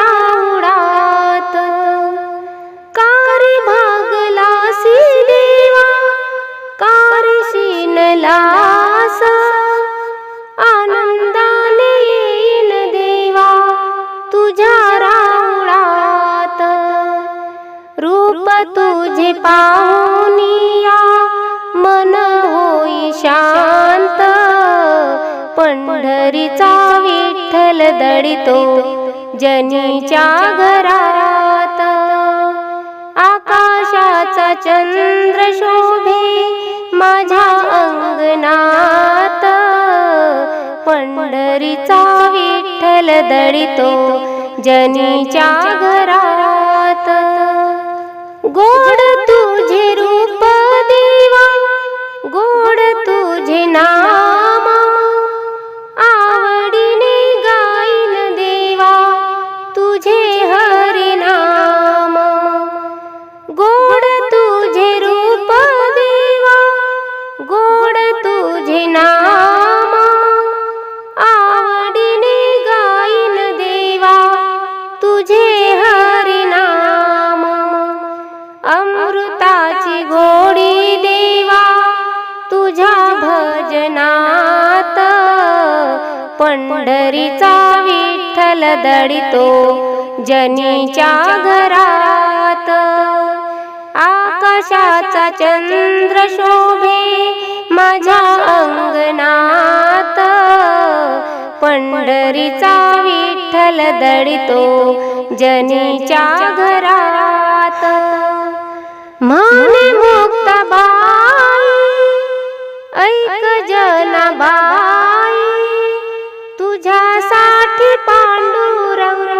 तुझ्या राऊडात कारी भागलासी देवा कारी शिनलास आनंदाने येईल देवा तुझ्या राऊळात रूप तुझे पाहुनिया मन होई शांत. पंढरीचा विठ्ठल दडितो. जनीच्या घरात. आकाशाचा चंद्र शोभे माझ्या अंगणात. पंढरीचा विठ्ठल दडितो जनीच्या घरात. गोड तुझे रू तुझे हरिनाम अमृताची गोडी देवा तुझ्या भजनात. पंढरीचा विठ्ठल दडितो जनीच्या घरात. आकाशाचा चंद्र शोभे माझ्या अंगणात. पंढरीचा विठ्ठल दडितो जनीच्या घरात. म्हणे मुक्ताबाई ऐक जनाबाई तुझ्यासाठी पांडुरंग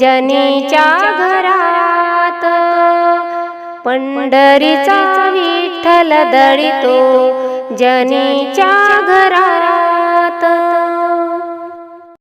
जनीच्या घरात पंढरीचा विठ्ठल दळितो. जनीच्या घरात